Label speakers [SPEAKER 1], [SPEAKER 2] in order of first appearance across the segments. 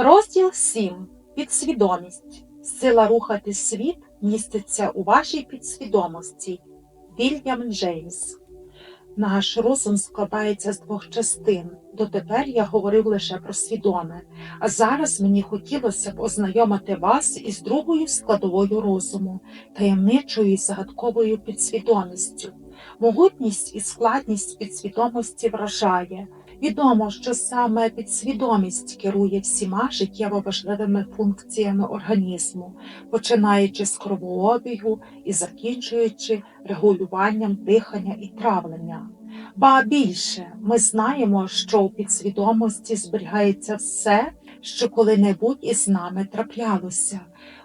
[SPEAKER 1] Розділ 7. Підсвідомість. Сила рухати світ міститься у вашій підсвідомості. Вільям Джеймс. Наш розум складається з двох частин. Дотепер я говорив лише про свідоме, а зараз мені хотілося б ознайомити вас із другою складовою розуму, таємничою і загадковою підсвідомістю. Могутність і складність підсвідомості вражає. Відомо, що саме підсвідомість керує всіма життєво важливими функціями організму, починаючи з кровообігу і закінчуючи регулюванням дихання і травлення. Ба більше, ми знаємо, що у підсвідомості зберігається все, що коли-небудь із нами траплялося.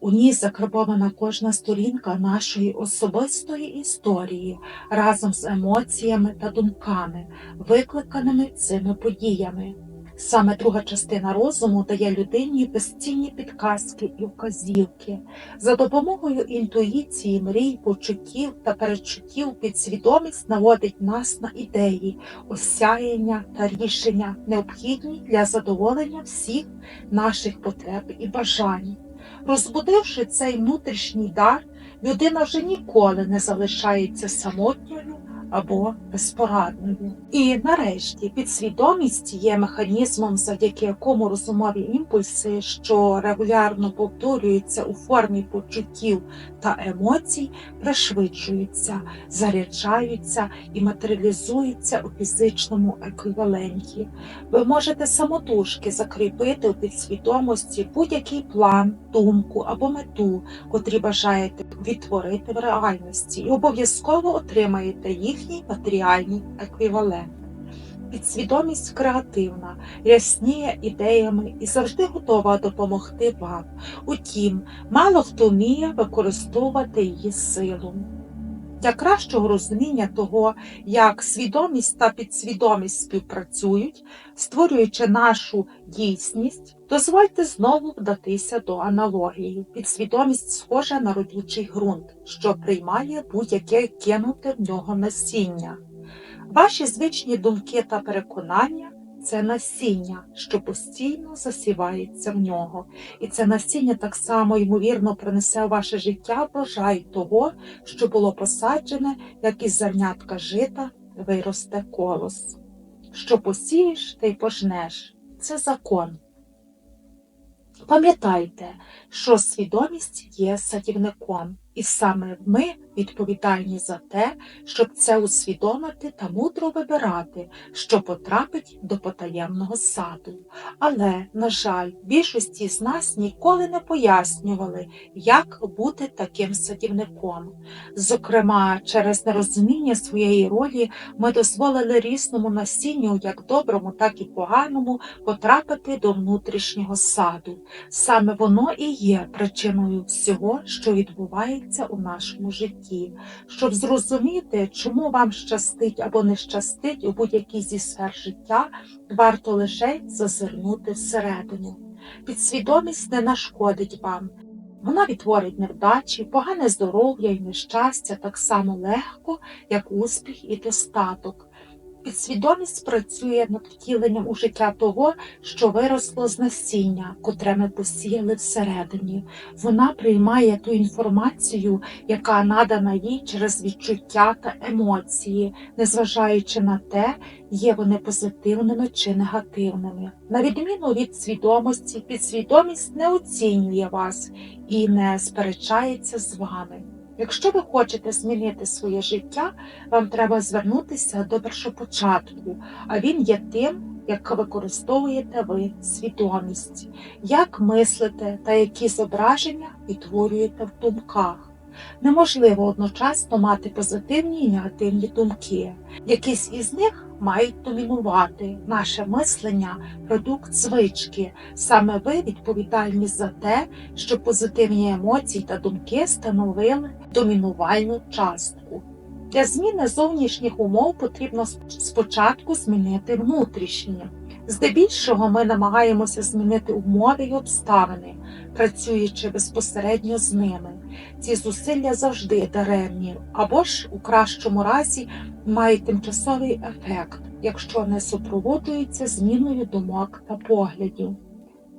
[SPEAKER 1] У ній закарбована кожна сторінка нашої особистої історії разом з емоціями та думками, викликаними цими подіями. Саме друга частина розуму дає людині безцінні підказки і вказівки. За допомогою інтуїції, мрій, почуттів та перечуттів підсвідомість наводить нас на ідеї, осяяння та рішення, необхідні для задоволення всіх наших потреб і бажань. Розбудивши цей внутрішній дар, людина вже ніколи не залишається самотньою або безпорадною. І нарешті підсвідомість є механізмом, завдяки якому розумові імпульси, що регулярно повторюються у формі почуттів та емоцій, пришвидшуються, заряджаються і матеріалізуються у фізичному еквіваленті. Ви можете самотужки закріпити у підсвідомості будь-який план, думку або мету, котрі бажаєте відтворити в реальності, і обов'язково отримаєте їхній матеріальний еквівалент. Підсвідомість креативна, рясніє ідеями і завжди готова допомогти вам. Утім, мало хто вміє використовувати її силу. Для кращого розуміння того, як свідомість та підсвідомість співпрацюють, створюючи нашу дійсність, дозвольте знову вдатися до аналогії. Підсвідомість схожа на родючий ґрунт, що приймає будь-яке кинуте в нього насіння. Ваші звичні думки та переконання це насіння, що постійно засівається в нього. І це насіння так само, ймовірно, принесе в ваше життя врожай того, що було посаджене, як із зернятка жита виросте колос. Що посієш, ти й пожнеш. Це закон. Пам'ятайте, що свідомість є садівником, і саме ми відповідальні за те, щоб це усвідомити та мудро вибирати, що потрапить до потаємного саду. Але, на жаль, більшості з нас ніколи не пояснювали, як бути таким садівником. Зокрема, через нерозуміння своєї ролі ми дозволили різному насінню, як доброму, так і поганому, потрапити до внутрішнього саду. Саме воно і є причиною всього, що відбувається у нашому житті. Щоб зрозуміти, чому вам щастить або не щастить у будь-якій зі сфер життя, варто лише зазирнути всередину. Підсвідомість не нашкодить вам. Вона відтворить невдачі, погане здоров'я і нещастя так само легко, як успіх і достаток. Підсвідомість працює над втіленням у життя того, що виросло з насіння, котре ми посіяли всередині. Вона приймає ту інформацію, яка надана їй через відчуття та емоції, незважаючи на те, є вони позитивними чи негативними. На відміну від свідомості, підсвідомість не оцінює вас і не сперечається з вами. Якщо ви хочете змінити своє життя, вам треба звернутися до першопочатку, а він є тим, як використовуєте ви свідомість, як мислите та які зображення відтворюєте в думках. Неможливо одночасно мати позитивні і негативні думки. Якісь із них мають домінувати. Наше мислення продукт звички. Саме ви відповідальні за те, що позитивні емоції та думки становили домінувальну частку. Для зміни зовнішніх умов потрібно спочатку змінити внутрішні. Здебільшого ми намагаємося змінити умови й обставини, працюючи безпосередньо з ними. Ці зусилля завжди даремні, або ж у кращому разі мають тимчасовий ефект, якщо не супроводжуються зміною думок та поглядів.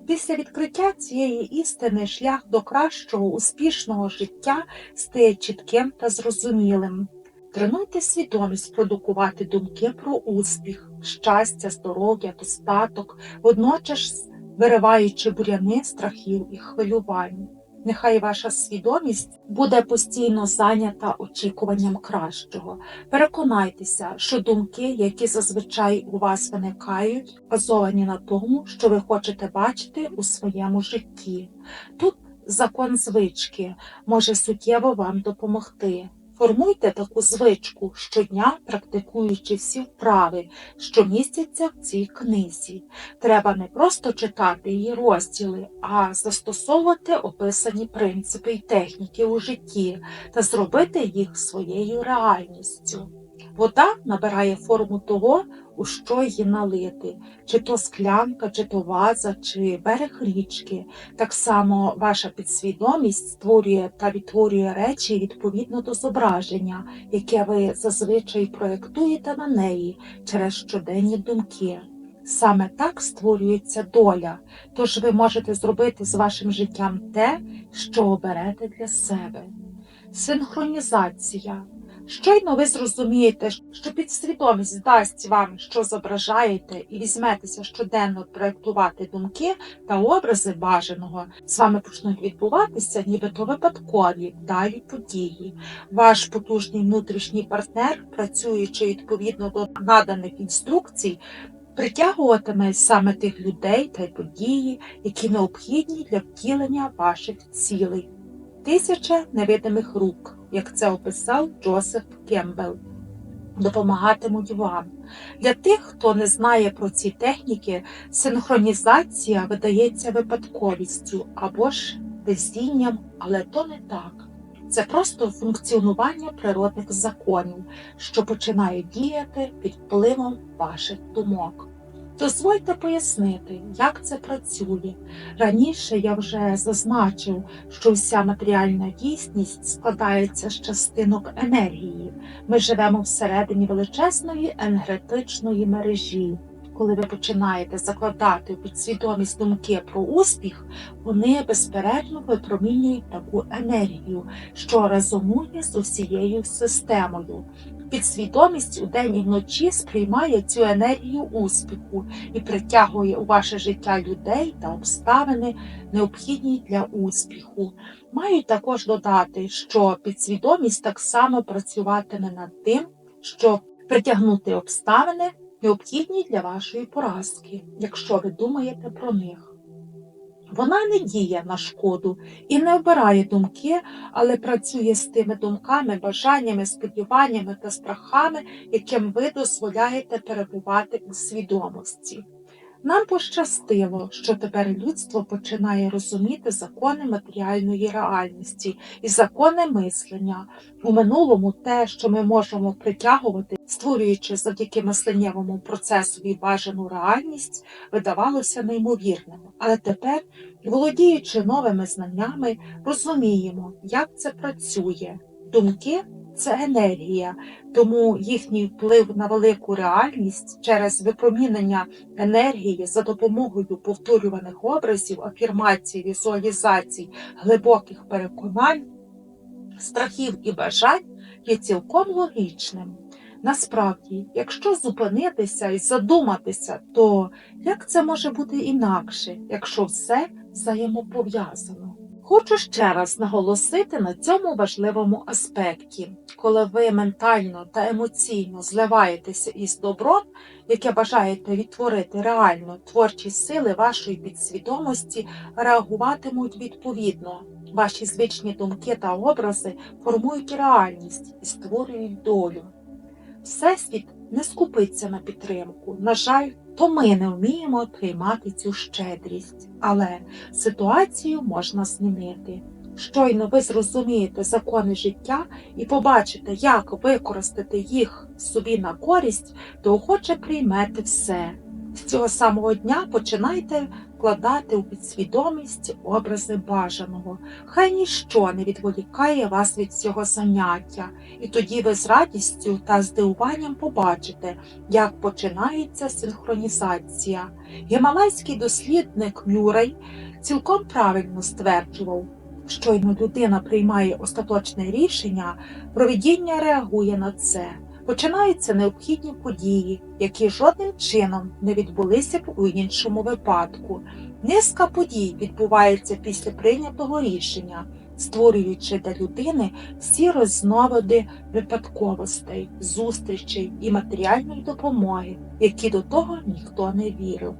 [SPEAKER 1] Після відкриття цієї істини шлях до кращого успішного життя стає чітким та зрозумілим. Тренуйте свідомість продукувати думки про успіх, щастя, здоров'я, достаток, водночас вириваючи буряни страхів і хвилювань. Нехай ваша свідомість буде постійно зайнята очікуванням кращого. Переконайтеся, що думки, які зазвичай у вас виникають, базовані на тому, що ви хочете бачити у своєму житті. Тут закон звички може суттєво вам допомогти. Формуйте таку звичку щодня, практикуючи всі вправи, що містяться в цій книзі. Треба не просто читати її розділи, а застосовувати описані принципи і техніки у житті та зробити їх своєю реальністю. Вода набирає форму того, у що її налити, чи то склянка, чи то ваза, чи берег річки. Так само ваша підсвідомість створює та відтворює речі відповідно до зображення, яке ви зазвичай проєктуєте на неї через щоденні думки. Саме так створюється доля, тож ви можете зробити з вашим життям те, що оберете для себе. Синхронізація. Щойно ви зрозумієте, що підсвідомість дасть вам, що зображаєте, і візьметеся щоденно проєктувати думки та образи бажаного, з вами почнуть відбуватися нібито випадкові далі події. Ваш потужний внутрішній партнер, працюючи відповідно до наданих інструкцій, притягуватиме саме тих людей та події, які необхідні для втілення ваших цілей. Тисяча невидимих рук як це описав Джосеф Кембел, допомагатимуть вам. Для тих, хто не знає про ці техніки, синхронізація видається випадковістю або ж везінням, але то не так. Це просто функціонування природних законів, що починає діяти під впливом ваших думок. Дозвольте пояснити, як це працює. Раніше я вже зазначив, що вся матеріальна дійсність складається з частинок енергії. Ми живемо всередині величезної енергетичної мережі. Коли ви починаєте закладати підсвідомість думки про успіх, вони безперечно випромінюють таку енергію, що резонує з усією системою. Підсвідомість у день і вночі сприймає цю енергію успіху і притягує у ваше життя людей та обставини, необхідні для успіху. Маю також додати, що підсвідомість так само працюватиме над тим, щоб притягнути обставини, необхідні для вашої поразки, якщо ви думаєте про них. Вона не діє на шкоду і не обирає думки, але працює з тими думками, бажаннями, сподіваннями та страхами, яким ви дозволяєте перебувати у свідомості. Нам пощастило, що тепер людство починає розуміти закони матеріальної реальності і закони мислення. У минулому те, що ми можемо притягувати, створюючи завдяки мисленнєвому процесові бажану реальність, видавалося неймовірним. Але тепер, володіючи новими знаннями, розуміємо, як це працює. Думки це енергія, тому їхній вплив на велику реальність через випромінення енергії за допомогою повторюваних образів, афірмацій, візуалізацій, глибоких переконань, страхів і бажань є цілком логічним. Насправді, якщо зупинитися і задуматися, то як це може бути інакше, якщо все взаємопов'язано? Хочу ще раз наголосити на цьому важливому аспекті, коли ви ментально та емоційно зливаєтеся із добром, яке бажаєте відтворити реально, творчі сили вашої підсвідомості реагуватимуть відповідно. Ваші звичні думки та образи формують реальність і створюють долю. Всесвіт не скупиться на підтримку. На жаль, то ми не вміємо приймати цю щедрість, але ситуацію можна змінити. Щойно ви зрозумієте закони життя і побачите, як використати їх собі на користь, то охоче приймете все. З цього самого дня починайте вкладати у підсвідомість образи бажаного. Хай ніщо не відволікає вас від цього заняття, і тоді ви з радістю та здивуванням побачите, як починається синхронізація. Гімалайський дослідник Мюррей цілком правильно стверджував, щойно людина приймає остаточне рішення, провидіння реагує на це. Починаються необхідні події, які жодним чином не відбулися б у іншому випадку. Низка подій відбувається після прийнятого рішення, створюючи для людини всі розновиди випадковостей, зустрічей і матеріальної допомоги, які до того ніхто не вірив.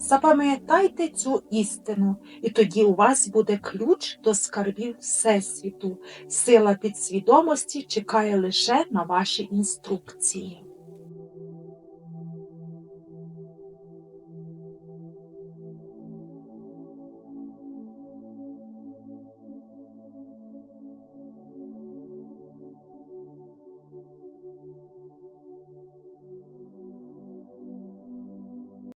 [SPEAKER 1] Запам'ятайте цю істину, і тоді у вас буде ключ до скарбів Всесвіту. Сила підсвідомості чекає лише на ваші інструкції.